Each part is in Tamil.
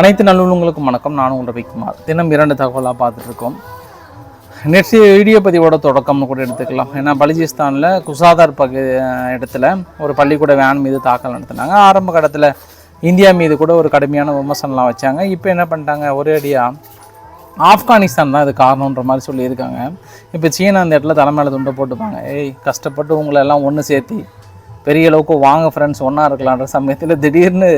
அனைத்து நல்லுள்ளங்களுக்கும் வணக்கம். நான் உங்கள் ரவிக்குமார். தினம் இரண்டு தகவலாக பார்த்துட்ருக்கோம். இருக்கோம் வீடியோ பதிவோட தொடக்கம்னு கூட எடுத்துக்கலாம். ஏன்னா பலுச்சிஸ்தானில் குசாதார் பகு இடத்துல ஒரு பள்ளிக்கூட வேன் மீது தாக்கல் நடத்தினாங்க. ஆரம்ப கட்டத்தில் இந்தியா மீது கூட ஒரு கடுமையான விமர்சனம்லாம் வச்சாங்க. இப்போ என்ன பண்ணிட்டாங்க? ஒரே அடியாக ஆப்கானிஸ்தான் தான் இது காரணன்ற மாதிரி சொல்லியிருக்காங்க. இப்போ சீனா அந்த இடத்துல தலைமையில துண்டை போட்டுப்பாங்க. ஏய் கஷ்டப்பட்டு உங்களை எல்லாம் ஒன்று சேர்த்தி பெரிய அளவுக்கு வாங்க ஃப்ரெண்ட்ஸ் ஒன்றா இருக்கலான்ற சமயத்தில் திடீர்னு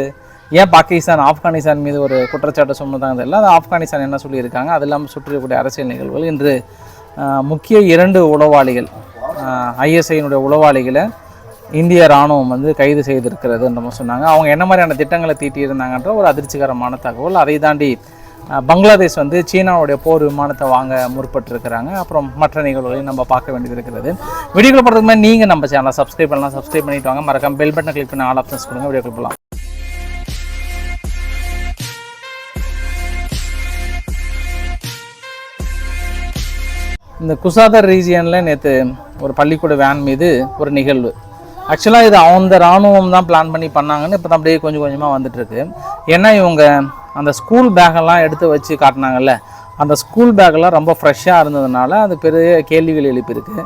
ஏன் பாகிஸ்தான் ஆப்கானிஸ்தான் மீது ஒரு குற்றச்சாட்டு சொன்னதாங்க தெரியல அது ஆப்கானிஸ்தான் என்ன சொல்லியிருக்காங்க? அது இல்லாமல் சுற்றிக்கூடிய அரசியல் நிகழ்வுகள் இன்று முக்கிய இரண்டு உளவாளிகள் ஐஎஸ்ஐனுடைய உளவாளிகளை இந்திய ராணுவம் வந்து கைது செய்திருக்கிறதுன்ற மாதிரி சொன்னாங்க. அவங்க என்ன மாதிரியான திட்டங்களை தீட்டியிருந்தாங்கன்ற ஒரு அதிர்ச்சிகரமான தகவல். அதை தாண்டி பங்களாதேஷ் வந்து சீனாவுடைய போர் விமானத்தை வாங்க முற்பட்டிருக்கிறாங்க. அப்புறம் மற்ற நிகழ்வுகளையும் நம்ம பார்க்க வேண்டியது இருக்கிறது வீடியோக்கள் போகிறதுக்கு முன்னாடி நீங்கள் நம்ம சேனலை சப்ஸ்கிரைப் பண்ணலாம். சப்ஸ்கிரைப் பண்ணிட்டு வாங்க. மறக்காம பெல் பட்டனை கிளிக் பண்ணி ஆல் ஆப்ஷன்ஸ் கொடுங்க. வீடியோ போகலாம். இந்த குசாதர் ரீஜியனில் நேற்று ஒரு பள்ளிக்கூட வேன் மீது ஒரு நிகழ்வு. ஆக்சுவலாக இது அந்த ராணுவம் தான் பிளான் பண்ணி பண்ணாங்கன்னு இப்போ தான் அப்படியே கொஞ்சம் கொஞ்சமாக வந்துட்டுருக்கு. ஏன்னா இவங்க அந்த ஸ்கூல் பேக்கெல்லாம் எடுத்து வச்சு காட்டினாங்கல்ல அந்த ஸ்கூல் பேக்கெல்லாம் ரொம்ப ஃப்ரெஷ்ஷாக இருந்ததுனால அது பெரிய கேள்விகள் எழுப்பியிருக்கு.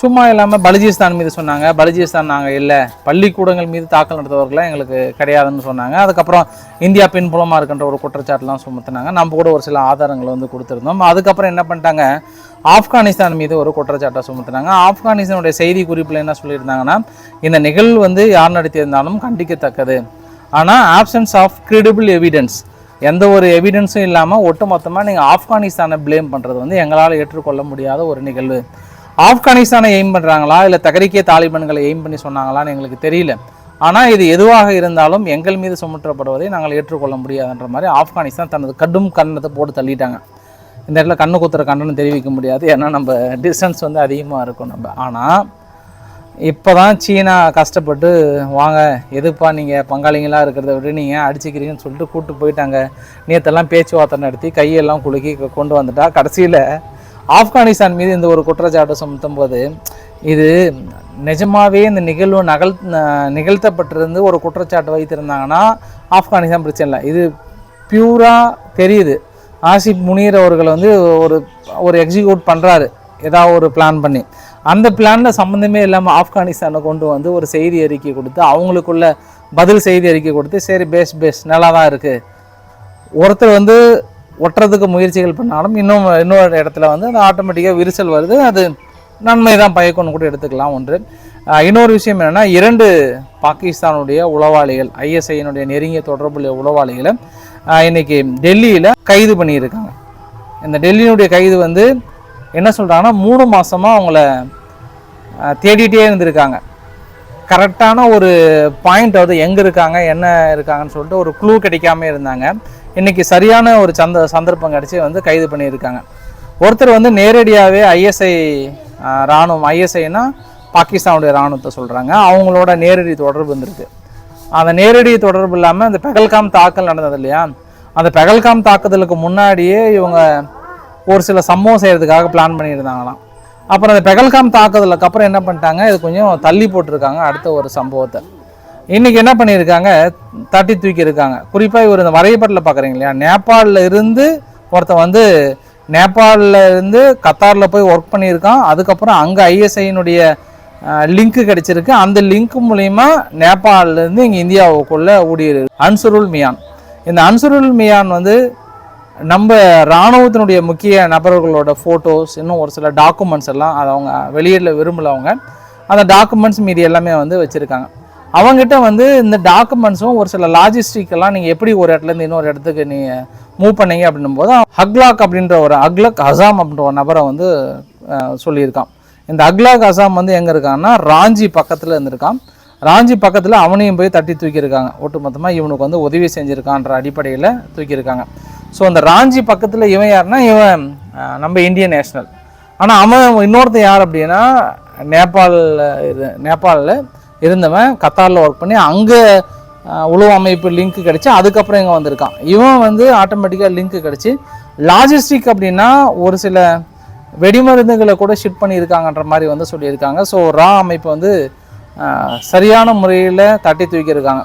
சும்மா இல்லாமல் பலுஜிஸ்தான் மீது சொன்னாங்க. பலுஜிஸ்தான் நாங்கள் இல்லை. பள்ளிக்கூடங்கள் மீது தாக்கல் நடத்துவர்களாம் எங்களுக்கு கிடையாதுன்னு சொன்னாங்க. அதுக்கப்புறம் இந்தியா பின்புலமாக இருக்கின்ற ஒரு குற்றச்சாட்டுலாம் சுமத்துனாங்க. நம்ம கூட ஒரு சில ஆதாரங்களை வந்து கொடுத்துருந்தோம். அதுக்கப்புறம் என்ன பண்ணிட்டாங்க? ஆப்கானிஸ்தான் மீது ஒரு குற்றச்சாட்டை சுமத்துனாங்க. ஆப்கானிஸ்தானுடைய செய்தி குறிப்பில் என்ன சொல்லியிருந்தாங்கன்னா இந்த நிகழ்வு வந்து யார் நடத்தியிருந்தாலும் கண்டிக்கத்தக்கது. ஆனால் ஆப்சன்ஸ் ஆஃப் கிரெடிபிள் எவிடன்ஸ் எந்த ஒரு எவிடன்ஸும் இல்லாமல் ஒட்டுமொத்தமாக நீங்கள் ஆப்கானிஸ்தானை ப்ளேம் பண்ணுறது வந்து எங்களால் ஏற்றுக்கொள்ள முடியாத ஒரு நிகழ்வு. ஆப்கானிஸ்தானை எய்ம் பண்ணுறாங்களா இல்லை தகரிக்கே தாலிபான்களை எய்ம் பண்ணி சொன்னாங்களான்னு எங்களுக்கு தெரியல. ஆனால் இது எதுவாக இருந்தாலும் எங்கள் மீது சுமற்றப்படுவதை நாங்கள் ஏற்றுக்கொள்ள முடியாதுன்ற மாதிரி ஆப்கானிஸ்தான் தனது கடும் கண்ணத்தை போட்டு தள்ளிட்டாங்க. இந்த இடத்துல கண்ணு குத்துற கண்டனம் தெரிவிக்க முடியாது. ஏன்னா நம்ம டிஸ்டன்ஸ் வந்து அதிகமாக இருக்கும் நம்ம. ஆனால் இப்போ தான் சீனா கஷ்டப்பட்டு வாங்க எதுப்பா நீங்கள் பங்காளிங்களாக இருக்கிறத விட நீங்கள் அடிச்சுக்கிறீங்கன்னு சொல்லிட்டு கூப்பிட்டு போயிட்டாங்க. நேற்றெல்லாம் பேச்சுவார்த்தை நடத்தி கையெல்லாம் குலுக்கி கொண்டு வந்துட்டா. கடைசியில் ஆப்கானிஸ்தான் மீது இந்த ஒரு குற்றச்சாட்டு சுமத்தும் போது இது நிஜமாகவே இந்த நிகழ்வு நகல் நிகழ்த்தப்பட்டிருந்து ஒரு குற்றச்சாட்டு வைத்திருந்தாங்கன்னா ஆப்கானிஸ்தான் பிரச்சனை இல்லை. இது பியூராக தெரியுது. ஆசிப் முனீர் அவர்கள் வந்து ஒரு ஒரு எக்ஸிக்யூட் பண்ணுறாரு ஏதாவது ஒரு பிளான் பண்ணி. அந்த பிளானில் சம்மந்தமே இல்லாமல் ஆப்கானிஸ்தானை கொண்டு வந்து ஒரு செய்தி அறிக்கை கொடுத்து அவங்களுக்குள்ள பதில் செய்தி அறிக்கை கொடுத்து சரி பேஸ் பேஸ் நல்லா தான் இருக்குது ஒருத்தர் வந்து ஒட்டுறதுக்கு முயற்சிகள் பண்ணாலும் இன்னும் இன்னொரு இடத்துல வந்து அது ஆட்டோமேட்டிக்காக விரிசல் வருது. அது நன்மை தான் பயக்கொண்டு கூட எடுத்துக்கலாம் ஒன்று. இன்னொரு விஷயம் என்னென்னா இரண்டு பாகிஸ்தானுடைய உளவாளிகள் ஐஎஸ்ஐனுடைய நெருங்கிய தொடர்புள்ள உளவாளிகளை இன்றைக்கி இன்னைக்கு டெல்லியில் கைது பண்ணியிருக்காங்க. இந்த டெல்லியினுடைய கைது வந்து என்ன சொல்கிறாங்கன்னா மூணு மாதமாக அவங்கள தேடிட்டே இருந்திருக்காங்க. கரெக்டான ஒரு பாயிண்ட் வந்து எங்கே இருக்காங்க என்ன இருக்காங்கன்னு சொல்லிட்டு ஒரு க்ளூ கிடைக்காம இருந்தாங்க. இன்றைக்கி சரியான ஒரு சந்த சந்தர்ப்பம் கிடச்சி வந்து கைது பண்ணியிருக்காங்க. ஒருத்தர் வந்து நேரடியாகவே ஐஎஸ்ஐ ராணுவம் ஐஎஸ்ஐனா பாகிஸ்தானுடைய ராணுவத்தை சொல்கிறாங்க அவங்களோட நேரடி தொடர்பு இருந்திருக்கு. அந்த நேரடி தொடர்பு இல்லாமல் அந்த பெகல்காம் தாக்கல் நடந்தது இல்லையா? அந்த பெகல்காம் தாக்குதலுக்கு முன்னாடியே இவங்க ஒரு சில சம்பவம் செய்கிறதுக்காக பிளான் பண்ணியிருந்தாங்களாம். அப்புறம் அந்த பெகல்காம் தாக்குதலுக்கு அப்புறம் என்ன பண்ணிட்டாங்க? இது கொஞ்சம் தள்ளி போட்டிருக்காங்க அடுத்த ஒரு சம்பவத்தை. இன்றைக்கி என்ன பண்ணியிருக்காங்க? தட்டி தூக்கி இருக்காங்க குறிப்பாக இவர் இந்த வரைபடத்தில் பார்க்குறீங்க இல்லையா? நேபாளில் இருந்து ஒருத்தன் வந்து நேபாளில் இருந்து கத்தாரில் போய் ஒர்க் பண்ணியிருக்கான். அதுக்கப்புறம் அங்கே ஐஎஸ்ஐனுடைய லிங்க் கிடைச்சிருக்கு. அந்த லிங்க் மூலிமா நேபாளிலேருந்து இங்கே இந்தியாவுக்குள்ளே ஊடியிரு. அன்சுருல் மியான். இந்த அன்சுருல் மியான் வந்து நம்ம இராணுவத்தினுடைய முக்கிய நபர்களோட ஃபோட்டோஸ் இன்னும் ஒரு சில டாக்குமெண்ட்ஸ் எல்லாம் அதை அவங்க வெளியில் விரும்பல அவங்க. அந்த டாக்குமெண்ட்ஸ் மீதி எல்லாமே வந்து வச்சுருக்காங்க. அவங்ககிட்ட வந்து இந்த டாக்குமெண்ட்ஸும் ஒரு சில லாஜிஸ்டிக் எல்லாம் நீங்கள் எப்படி ஒரு இடத்துலேருந்து இன்னொரு இடத்துக்கு நீங்கள் மூவ் பண்ணீங்க அப்படின்னும் போது ஹக்லாக் அப்படின்ற ஒரு அக்லக் அசாம் அப்படின்ற ஒரு நபரை வந்து சொல்லியிருக்கான். இந்த அக்லாக் அசாம் வந்து எங்கே இருக்கான்னா ராஞ்சி பக்கத்தில் இருந்திருக்கான். ராஞ்சி பக்கத்தில் அவனையும் போய் தட்டி தூக்கியிருக்காங்க. ஒட்டுமொத்தமாக இவனுக்கு வந்து உதவி செஞ்சுருக்கான்ற அடிப்படையில் தூக்கியிருக்காங்க. ஸோ அந்த ராஞ்சி பக்கத்தில் இவன் யாருன்னா இவன் நம்ம இந்தியன் நேஷ்னல் ஆனால் அவன் இன்னொருத்தன் யார் அப்படின்னா நேபாளில் இது நேபாளில் இருந்தவன் கத்தாரில் ஒர்க் பண்ணி அங்கே உளவு அமைப்பு லிங்க் கிடச்சி அதுக்கப்புறம் இங்கே வந்திருக்கான். இவன் வந்து ஆட்டோமேட்டிக்காக லிங்க் கிடச்சி லாஜிஸ்டிக் அப்படின்னா ஒரு சில வெடிமருந்துகளை கூட ஷிட் பண்ணியிருக்காங்கன்ற மாதிரி வந்து சொல்லியிருக்காங்க. ஸோ ரா அமைப்பு வந்து சரியான முறையில் தட்டி தூக்கியிருக்காங்க.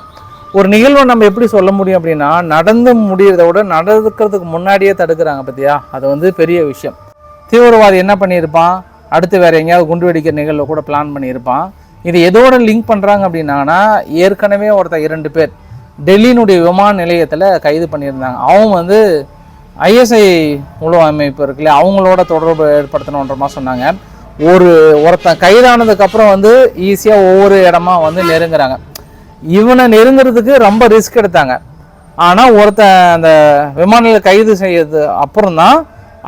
ஒரு நிகழ்வை நம்ம எப்படி சொல்ல முடியும் அப்படின்னா நடந்து முடிகிறத விட நடக்கிறதுக்கு முன்னாடியே தடுக்கிறாங்க பார்த்தியா அது வந்து பெரிய விஷயம். தீவிரவாதி என்ன பண்ணியிருப்பான்? அடுத்து வேறு எங்கேயாவது குண்டு வெடிக்கிற நிகழ்வை கூட பிளான் பண்ணியிருப்பான். இது எதோட லிங்க் பண்ணுறாங்க அப்படின்னா ஏற்கனவே ஒருத்தர் இரண்டு பேர் டெல்லியினுடைய விமான நிலையத்தில் கைது பண்ணியிருந்தாங்க. அவங்க வந்து ஐஎஸ்ஐ உளவு அமைப்பு இருக்குல்ல அவங்களோட தொடர்பு ஏற்படுத்தணுன்ற மாதிரி சொன்னாங்க. ஒரு ஒருத்தன் கைதானதுக்கப்புறம் வந்து ஈஸியாக ஒவ்வொரு இடமா வந்து நெருங்குறாங்க. இவனை நெருங்குறதுக்கு ரொம்ப ரிஸ்க் எடுத்தாங்க. ஆனால் ஒருத்தன் அந்த விமான கைது செய்யறது அப்புறம் தான்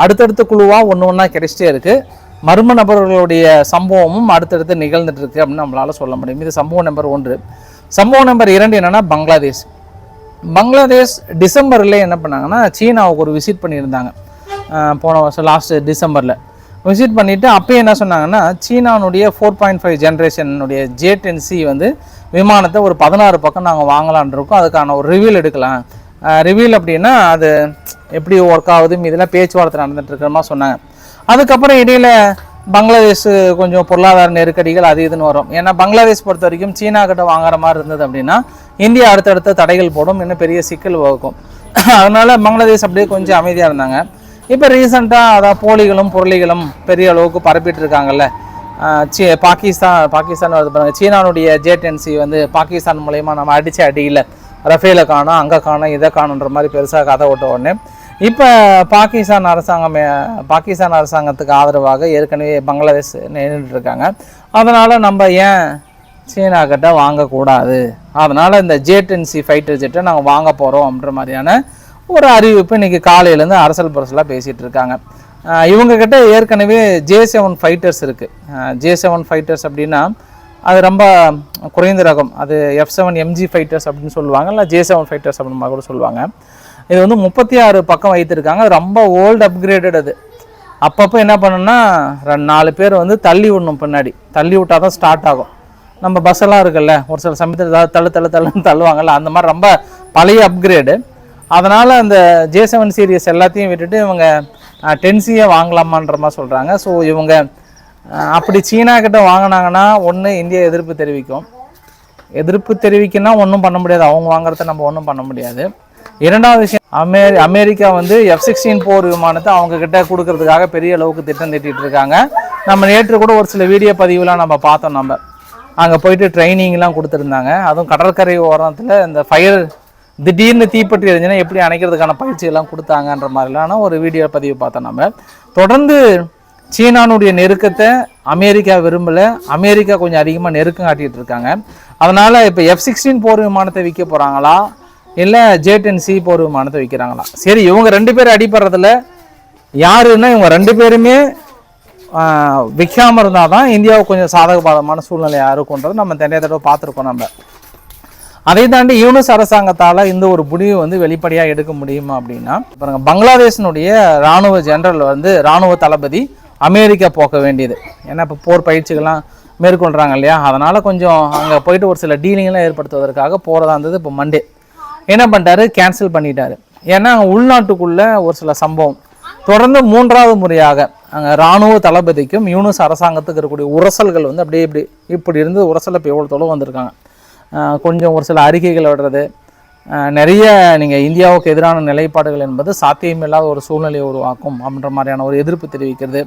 அடுத்தடுத்த குழுவாக ஒன்று ஒன்றா கிடைச்சிட்டே இருக்குது மர்ம நபர்களுடைய சம்பவமும் அடுத்தடுத்து நிகழ்ந்துட்டு இருக்கு அப்படின்னு நம்மளால சொல்ல முடியும். இது சம்பவம் நம்பர் ஒன்று. சம்பவம் நம்பர் இரண்டு என்னன்னா பங்களாதேஷ். பங்களாதேஷ் டிசம்பரில் என்ன பண்ணாங்கன்னா சீனாவுக்கு ஒரு விசிட் பண்ணியிருந்தாங்க. போன வருஷம் லாஸ்ட் டிசம்பரில். விசிட் பண்ணிவிட்டு அப்போ என்ன சொன்னாங்கன்னா சீனானுடைய ஃபோர் பாயிண்ட் ஃபைவ் ஜென்ரேஷனுடைய ஜே டென் சி வந்து விமானத்தை ஒரு பதினாறு பக்கம் நாங்கள் வாங்கலான் இருக்கோம். அதுக்கான ஒரு ரிவியூல் எடுக்கலாம். ரிவியூல் அப்படின்னா அது எப்படி ஒர்க் ஆகுது இதெல்லாம் பேச்சுவார்த்தை நடந்துட்டு இருக்கிற மாதிரி சொன்னாங்க. அதுக்கப்புறம் இடையில பங்களாதேஷ் கொஞ்சம் பொருளாதார நெருக்கடிகள் அது இதுன்னு வரும். ஏன்னா பங்களாதேஷ் பொறுத்த வரைக்கும் சீனா கிட்ட வாங்குற மாதிரி இருந்தது அப்படின்னா இந்தியா அடுத்தடுத்த தடைகள் போடும் இன்னும் பெரிய சிக்கல் வகுக்கும். அதனால பங்களாதேஷ் அப்படியே கொஞ்சம் அமைதியாக இருந்தாங்க. இப்போ ரீசெண்டாக அதான் போலிகளும் பொருளிகளும் பெரிய அளவுக்கு பரப்பிட்டு இருக்காங்கல்ல. சீ பாகிஸ்தான் பாகிஸ்தான் வருது பாருங்க. சீனானுடைய ஜேடென்சி வந்து பாகிஸ்தான் மூலயமா நம்ம அடித்த அடியில் ரஃபேலை காணும் அங்கே காணும் இதை காணுன்ற மாதிரி பெருசாக கதை விட்ட உடனே. இப்போ பாகிஸ்தான் அரசாங்கம் பாகிஸ்தான் அரசாங்கத்துக்கு ஆதரவாக ஏற்கனவே பங்களாதேஷ் நின்றுட்டு இருக்காங்க அதனால் நம்ம ஏன் சீனா கிட்ட வாங்கக்கூடாது? அதனால் இந்த ஜே ஃபைட்டர் ஜெட்டை நாங்கள் வாங்க போகிறோம் அப்படின்ற மாதிரியான ஒரு அறிவிப்பு இன்றைக்கி காலையிலேருந்து அரசல் புரசலாக பேசிகிட்டு இருக்காங்க இவங்கக்கிட்ட ஏற்கனவே ஜே செவன் ஃபைட்டர்ஸ் இருக்குது ஜே செவன் ஃபைட்டர்ஸ் அப்படின்னா அது ரொம்ப குறைந்த ரகம். அது எஃப் செவன் எம்ஜி ஃபைட்டர்ஸ் அப்படின்னு சொல்லுவாங்க இல்லை ஜே செவன் ஃபைட்டர்ஸ் அப்படின்னு கூட சொல்லுவாங்க. இது வந்து முப்பத்தி ஆறு பக்கம் வைத்திருக்காங்க. ரொம்ப ஓல்டு அப்கிரேடட் அது. அப்பப்போ என்ன பண்ணணும்னா ரெண்டு நாலு பேர் வந்து தள்ளி விடணும் பின்னாடி. தள்ளி விட்டால் தான் ஸ்டார்ட் ஆகும். நம்ம பஸ்ஸெல்லாம் இருக்குல்ல ஒரு சில சமயத்தில் ஏதாவது தள்ளு தள்ளு தள்ளுன்னு தள்ளுவாங்கல்ல அந்த மாதிரி ரொம்ப பழைய அப்கிரேடு அதனால் அந்த ஜே செவன் சீரியஸ் எல்லாத்தையும் விட்டுட்டு இவங்க டென்சியை வாங்கலாமான்ற மாதிரி சொல்கிறாங்க ஸோ இவங்க அப்படி சீனா கிட்ட வாங்கினாங்கன்னா ஒன்று இந்தியா எதிர்ப்பு தெரிவிக்கும். எதிர்ப்பு தெரிவிக்கனா ஒன்றும் பண்ண முடியாது. அவங்க வாங்குறத நம்ம ஒன்றும் பண்ண முடியாது. இரண்டாவது விஷயம் அமெரி அமெரிக்கா வந்து எஃப் சிக்ஸ்டீன் போர் விமானத்தை அவங்க கிட்ட கொடுக்கறதுக்காக பெரிய அளவுக்கு திட்டம் திட்டிகிட்டு இருக்காங்க. நம்ம நேற்று கூட ஒரு சில வீடியோ பதிவுலாம் நம்ம பார்த்தோம் நம்ம. அங்கே போயிட்டு ட்ரைனிங்லாம் கொடுத்துருந்தாங்க. அதுவும் கடற்கரை ஓரத்தில் இந்த ஃபயர் திடீர்னு தீப்பற்றி இருந்துச்சுன்னா எப்படி அணைக்கிறதுக்கான பயிற்சி எல்லாம் கொடுத்தாங்கன்ற மாதிரிலான ஒரு வீடியோ பதிவு பார்த்தோம் நம்ம. தொடர்ந்து சீனானுடைய நெருக்கத்தை அமெரிக்கா விரும்பல. அமெரிக்கா கொஞ்சம் அதிகமாக நெருக்கம் காட்டிகிட்டு இருக்காங்க. அதனால் இப்போ எஃப் சிக்ஸ்டீன் போர் விமானத்தை விற்க போகிறாங்களா இல்லை ஜே டென் சி போர் விமானத்தை விற்கிறாங்களா சரி இவங்க ரெண்டு பேரும் அடிப்படுறதுல யாருன்னா இவங்க ரெண்டு பேருமே விற்காமல் விற்காம இருந்தால் தான் இந்தியாவுக்கு கொஞ்சம் சாதகபாதமான சூழ்நிலையாக இருக்குன்றது நம்ம நிறைய தடவை பார்த்துருக்கோம் நம்ம. அதை தாண்டி யூனிஸ் அரசாங்கத்தால் இந்த ஒரு முடிவு வந்து வெளிப்படையாக எடுக்க முடியுமா அப்படின்னா பாருங்க பங்களாதேஷனுடைய ராணுவ ஜெனரல் வந்து ராணுவ தளபதி அமெரிக்கா போக வேண்டியது. ஏன்னா இப்போ போர் பயிற்சிகள்லாம் மேற்கொள்கிறாங்க இல்லையா? அதனால் கொஞ்சம் அங்கே போயிட்டு ஒரு சில டீலிங்லாம் ஏற்படுத்துவதற்காக போகிறதா இருந்தது இப்போ மண்டே என்ன பண்ணிட்டாரு? கேன்சல் பண்ணிட்டாரு. ஏன்னா உள்நாட்டுக்குள்ள உள்நாட்டுக்குள்ளே ஒரு சில சம்பவம். தொடர்ந்து மூன்றாவது முறையாக அங்கே இராணுவ தளபதிக்கும் யூனிஸ் அரசாங்கத்துக்கு இருக்கக்கூடிய உரசல்கள் வந்து அப்படியே இப்படி இப்படி இருந்து உரசலை இப்போ எவ்வளோ தொலைவு வந்திருக்காங்க. கொஞ்சம் ஒரு சில அறிக்கைகள் விடுறது. நிறைய நீங்கள் இந்தியாவுக்கு எதிரான நிலைப்பாடுகள் என்பது சாத்தியமில்லாத ஒரு சூழ்நிலையை உருவாக்கும் அப்படின்ற மாதிரியான ஒரு எதிர்ப்பு தெரிவிக்கிறது.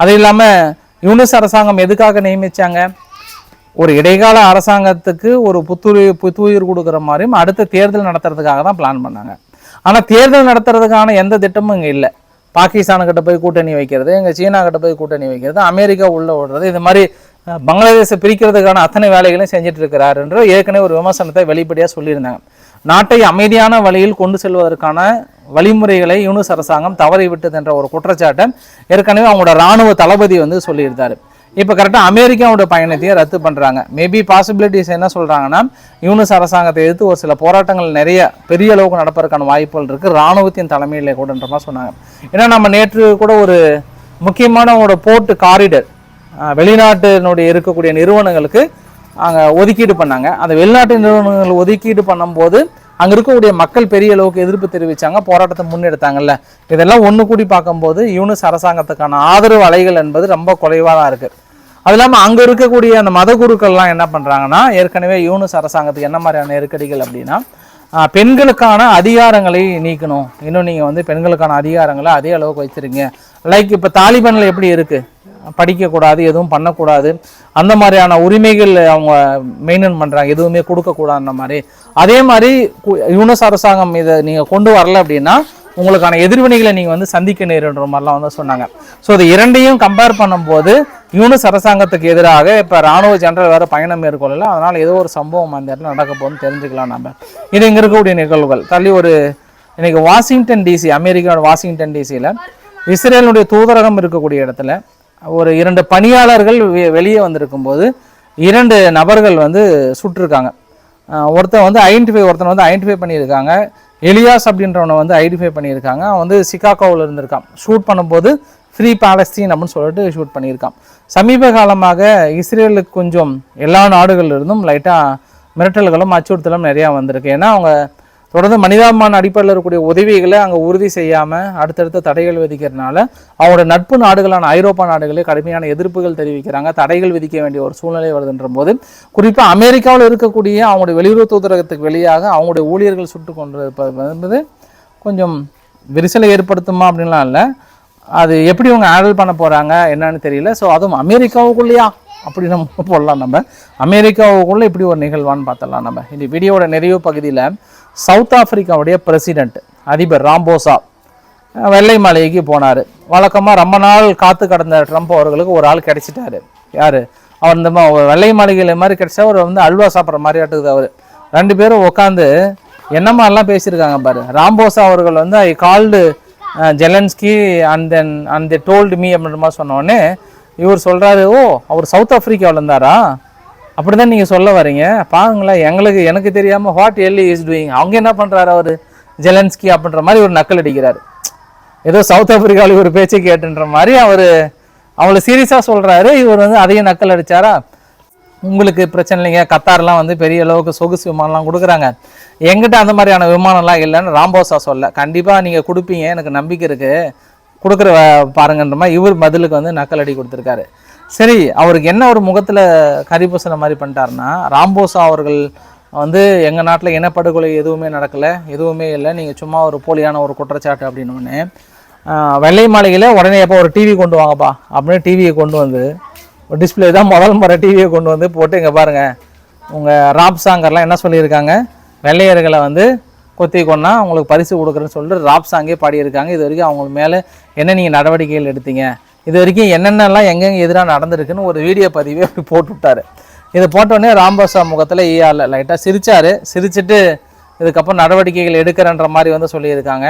அது இல்லாமல் யூனிஸ் அரசாங்கம் எதுக்காக நியமித்தாங்க ஒரு இடைக்கால அரசாங்கத்துக்கு ஒரு புத்துயிர் புத்துயிர் கொடுக்குற மாதிரியும் அடுத்த தேர்தல் நடத்துறதுக்காக தான் பிளான் பண்ணாங்க. ஆனால் தேர்தல் நடத்துறதுக்கான எந்த திட்டமும் இங்கே இல்லை. பாகிஸ்தானுக்கிட்ட போய் கூட்டணி வைக்கிறது இங்கே சீனாக்கிட்ட போய் கூட்டணி வைக்கிறது அமெரிக்கா உள்ளே விடுறது இது மாதிரி பங்களாதேஷை பிரிக்கிறதுக்கான அத்தனை வேலைகளையும் செஞ்சுட்டு என்று ஏற்கனவே ஒரு விமர்சனத்தை வெளிப்படையாக சொல்லியிருந்தாங்க. நாட்டை அமைதியான வழியில் கொண்டு செல்வதற்கான வழிமுறைகளை யூனிஸ் அரசாங்கம் தவறிவிட்டது என்ற ஒரு குற்றச்சாட்டை ஏற்கனவே அவங்களோட ராணுவ தளபதி வந்து சொல்லியிருந்தார். இப்போ கரெக்டாக அமெரிக்காவோட பயணத்தையும் ரத்து பண்ணுறாங்க மேபி பாசிபிலிட்டிஸ் என்ன சொல்கிறாங்கன்னா யூனிஸ் அரசாங்கத்தை எதிர்த்து ஒரு சில போராட்டங்கள் நிறைய பெரிய அளவுக்கு நடப்பதற்கான வாய்ப்புகள் இருக்குது இராணுவத்தின் தலைமையில் கூடன்ற மாதிரி சொன்னாங்க. ஏன்னா நம்ம நேற்று கூட ஒரு முக்கியமான ஒரு போர்ட்டு காரிடர் வெளிநாட்டினுடைய இருக்கக்கூடிய நிறுவனங்களுக்கு அங்கே ஒதுக்கீடு பண்ணாங்க. அந்த வெளிநாட்டு நிறுவனங்கள் ஒதுக்கீடு பண்ணும்போது அங்கே இருக்கக்கூடிய மக்கள் பெரிய அளவுக்கு எதிர்ப்பு தெரிவித்தாங்க போராட்டத்தை முன்னெடுத்தாங்கல்ல. இதெல்லாம் ஒன்று கூடி பார்க்கும்போது யூனிஸ் அரசாங்கத்துக்கான ஆதரவு அலைகள் என்பது ரொம்ப குறைவாக தான் இருக்குது அது இல்லாமல் அங்கே இருக்கக்கூடிய அந்த மத குருக்கள்லாம் என்ன பண்ணுறாங்கன்னா ஏற்கனவே யூனிஸ் அரசாங்கத்துக்கு என்ன மாதிரியான நெருக்கடிகள் அப்படின்னா பெண்களுக்கான அதிகாரங்களை நீக்கணும். இன்னும் நீங்கள் வந்து பெண்களுக்கான அதிகாரங்களை அதே அளவுக்கு வச்சிருங்க. லைக் இப்போ தாலிபானில் எப்படி இருக்குது படிக்கக்கூடாது எதுவும் பண்ணக்கூடாது. அந்த மாதிரியான உரிமைகள் அவங்க மெயின்டைன் பண்ணுறாங்க எதுவுமே கொடுக்கக்கூடாதுன்ற மாதிரி. அதே மாதிரி யூனஸ் அரசாங்கம் இதை நீங்கள் கொண்டு வரல அப்படின்னா உங்களுக்கான எதிர்வினைகளை நீங்கள் வந்து சந்திக்க நேரிடுற மாதிரிலாம் வந்து சொன்னாங்க. ஸோ இது இரண்டையும் கம்பேர் பண்ணும்போது யூனஸ் அரசாங்கத்துக்கு எதிராக இப்போ ராணுவ ஜெனரல் வேறு பயணம் மேற்கொள்ளல. அதனால் ஏதோ ஒரு சம்பவம் அந்த இடத்துல நடக்க போகுதுன்னு தெரிஞ்சுக்கலாம் நம்ம இது இங்கே இருக்கக்கூடிய நிகழ்வுகள். தள்ளி ஒரு இன்றைக்கி வாஷிங்டன் டிசி அமெரிக்காவோட வாஷிங்டன் டிசியில் இஸ்ரேலுடைய தூதரகம் இருக்கக்கூடிய இடத்துல ஒரு இரண்டு பணியாளர்கள் வெ- வெளியே வந்திருக்கும் போது இரண்டு நபர்கள் வந்து சுட்டிருக்காங்க ஒருத்தன் வந்து ஐடென்டிஃபை ஒருத்தன் வந்து ஐடென்டிஃபை பண்ணியிருக்காங்க. எலியாஸ் அப்படின்றவனை வந்து ஐடென்டிஃபை பண்ணியிருக்காங்க. அவன் வந்து சிகாகோவில் இருந்திருக்கான். ஷூட் பண்ணும்போது ஃப்ரீ பாலஸ்தீன் அப்படின்னு சொல்லிட்டு ஷூட் பண்ணியிருக்கான். சமீப காலமாக இஸ்ரேலுக்கு கொஞ்சம் எல்லா நாடுகளிலிருந்தும் லைட்டாக மிரட்டல்களும் அச்சுறுத்தலும் நிறையா வந்திருக்கு. ஏன்னா அவங்க தொடர்ந்து மனிதாபிமான அடிப்படையில் இருக்கக்கூடிய உதவிகளை அங்கே உறுதி செய்யாமல் அடுத்தடுத்த தடைகள் விதிக்கிறதுனால அவங்களோட நட்பு நாடுகளான ஐரோப்பா நாடுகளே கடுமையான எதிர்ப்புகள் தெரிவிக்கிறாங்க. தடைகள் விதிக்க வேண்டிய ஒரு சூழ்நிலை வருதுன்ற போது குறிப்பாக அமெரிக்காவில் இருக்கக்கூடிய அவங்களுடைய வெளியுறவு தூதரகத்துக்கு வெளியாக அவங்களுடைய ஊழியர்கள் சுட்டு கொண்டு இருப்பது என்பது கொஞ்சம் விரிசலை ஏற்படுத்துமா அப்படின்லாம் இல்லை. அது எப்படி அவங்க ஹேண்டில் பண்ண போகிறாங்க என்னன்னு தெரியல. ஸோ அதுவும் அமெரிக்காவுக்குள்ளேயா? அப்படி நம்ம போடலாம் நம்ம. அமெரிக்காவுக்குள்ளே இப்படி ஒரு நிகழ்வான்னு பார்த்தலாம் நம்ம. இந்த வீடியோவோட நிறைவு பகுதியில் சவுத் ஆப்பிரிக்காவுடைய பிரசிடெண்ட் அதிபர் ராம்போசா வெள்ளை மாளிகைக்கு போனார். வழக்கமாக ரொம்ப நாள் காத்து கடந்த ட்ரம்ப் அவர்களுக்கு ஒரு ஆள் கிடைச்சிட்டாரு. யார்? அவர் இந்த மா- வெள்ளை மாளிகையில் மாதிரி கிடைச்சா அவர் வந்து அல்வா சாப்பிட்ற மாதிரி ஆட்டுக்குது அவர். ரெண்டு பேரும் உட்காந்து என்ன மாதிரிலாம் பேசியிருக்காங்க பாரு. ராம்போசா அவர்கள் வந்து I called Zelensky and then and they told me அப்படின்ற மாதிரி சொன்னோடனே இவர் சொல்கிறாரு ஓ அவர் சவுத் ஆஃப்ரிக்காவில் இருந்தாரா? அப்படி தான் நீங்கள் சொல்ல வரீங்க. பாருங்களேன் எங்களுக்கு எனக்கு தெரியாமல் வாட் எல்லி இஸ் டூயிங் அவங்க என்ன பண்ணுறாரு அவர்? ஜெலன்ஸ்கி அப்படின்ற மாதிரி ஒரு நக்கல் அடிக்கிறார். ஏதோ சவுத் ஆப்பிரிக்காவில் ஒரு பேச்சை கேட்டுன்ற மாதிரி அவர் அவளை சீரியஸாக சொல்கிறாரு இவர் வந்து அதையும் நக்கல் அடித்தாரா உங்களுக்கு பிரச்சனை இல்லைங்க. கத்தார்லாம் வந்து பெரிய அளவுக்கு சொகுசு விமானம்லாம் கொடுக்குறாங்க. எங்கிட்ட அந்த மாதிரியான விமானம்லாம் இல்லைன்னு ராம்போசா சொல்ல. கண்டிப்பாக நீங்கள் கொடுப்பீங்க. எனக்கு நம்பிக்கை இருக்குது கொடுக்குற பாருங்கன்ற மாதிரி இவர் பதிலுக்கு வந்து நக்கல் அடி கொடுத்துருக்காரு. சரி அவருக்கு என்ன ஒரு முகத்தில் கரிபூசனை மாதிரி பண்ணிட்டாருன்னா ராம்போசா அவர்கள் வந்து எங்கள் நாட்டில் இனப்படுகொலை எதுவுமே நடக்கலை எதுவுமே இல்லை நீங்கள் சும்மா ஒரு போலியான ஒரு குற்றச்சாட்டு அப்படின்னு வெள்ளை மாளிகையில் உடனே எப்போ ஒரு டிவி கொண்டு வாங்கப்பா அப்படின்னு டிவியை கொண்டு வந்து ஒரு டிஸ்பிளே தான் முதல் முறை டிவியை கொண்டு வந்து போட்டு இங்கே பாருங்கள் உங்கள் ராப் சாங்கர்லாம் என்ன சொல்லியிருக்காங்க? வெள்ளையர்களை வந்து கொத்தி கொண்டா அவங்களுக்கு பரிசு கொடுக்குறேன்னு சொல்லிட்டு ராப் சாங்கே பாடியிருக்காங்க. இது வரைக்கும் அவங்க மேலே என்ன நீங்கள் நடவடிக்கைகள் எடுத்தீங்க? இது வரைக்கும் என்னென்னலாம் எங்கெங்கே எதிராக நடந்திருக்குன்னு ஒரு வீடியோ பதிவே அப்படி போட்டு விட்டாரு இதை போட்டோடனே ராம்பாசா முகத்தில் ஈஆரில் லைட்டாக சிரித்தார் சிரிச்சிட்டு இதுக்கப்புறம் நடவடிக்கைகள் எடுக்கிறன்ற மாதிரி வந்து சொல்லியிருக்காங்க.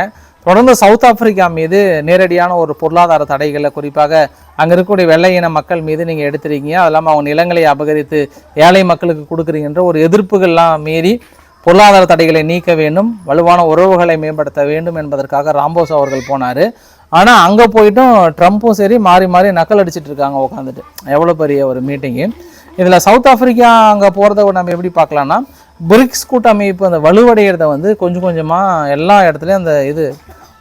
தொடர்ந்து சவுத் ஆப்பிரிக்கா மீது நேரடியான ஒரு பொருளாதார தடைகளை குறிப்பாக அங்கே இருக்கக்கூடிய வெள்ளை இன மக்கள் மீது நீங்கள் எடுத்துருக்கீங்க. அது இல்லாமல் அவங்க நிலங்களை அபகரித்து ஏழை மக்களுக்கு கொடுக்குறீங்கன்ற ஒரு எதிர்ப்புகள்லாம் மீறி பொருளாதார தடைகளை நீக்க வேண்டும். வலுவான உறவுகளை மேம்படுத்த வேண்டும் என்பதற்காக ராம்போஸ் அவர்கள் போனார். ஆனால் அங்கே போயிட்டும் ட்ரம்ப்பும் சரி மாறி மாறி நக்கல் அடிச்சிட்டு இருக்காங்க உட்காந்துட்டு எவ்வளோ பெரிய ஒரு மீட்டிங்கு இதில் சவுத் ஆஃப்ரிக்கா அங்கே போகிறத நம்ம எப்படி பார்க்கலான்னா பிரிக்ஸ் கூட்டமைப்பு அந்த வலுவடைகிறத வந்து கொஞ்சம் கொஞ்சமாக எல்லா இடத்துலையும் அந்த இது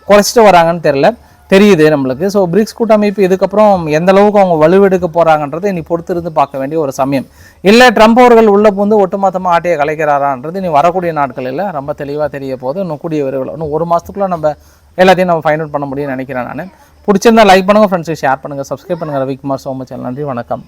குறைச்சிட்டு வராங்கன்னு தெரில தெரியுது நம்மளுக்கு. ஸோ பிரிக்ஸ் கூட்டமைப்பு இதுக்கப்புறம் எந்த அளவுக்கு அவங்க வலுவெடுக்க போகிறாங்கன்றதை இனி பொறுத்திருந்து பார்க்க வேண்டிய ஒரு சமயம். இல்லை ட்ரம்ப் அவர்கள் உள்ளே புந்து ஒட்டுமொத்தமாக ஆட்டையை கலைக்கிறாரான்றது இனி வரக்கூடிய நாட்களில் ரொம்ப தெளிவாக தெரிய போகுது. இன்னும் கூடிய விரைவில் இன்னும் ஒரு மாதத்துக்குள்ளே நம்ம எல்லாத்தையும் நம்ம ஃபைண்ட் அவுட் பண்ண முடியும்னு நினைக்கிறேன் நான். பிடிச்சிருந்தா லைக் பண்ணுங்கள் ஃப்ரெண்ட்ஸுக்கு ஷேர் பண்ணுங்கள் சப்ஸ்கிரைப் பண்ணுங்கள் ரவிக்குமார் சோமச்சல் நன்றி வணக்கம்.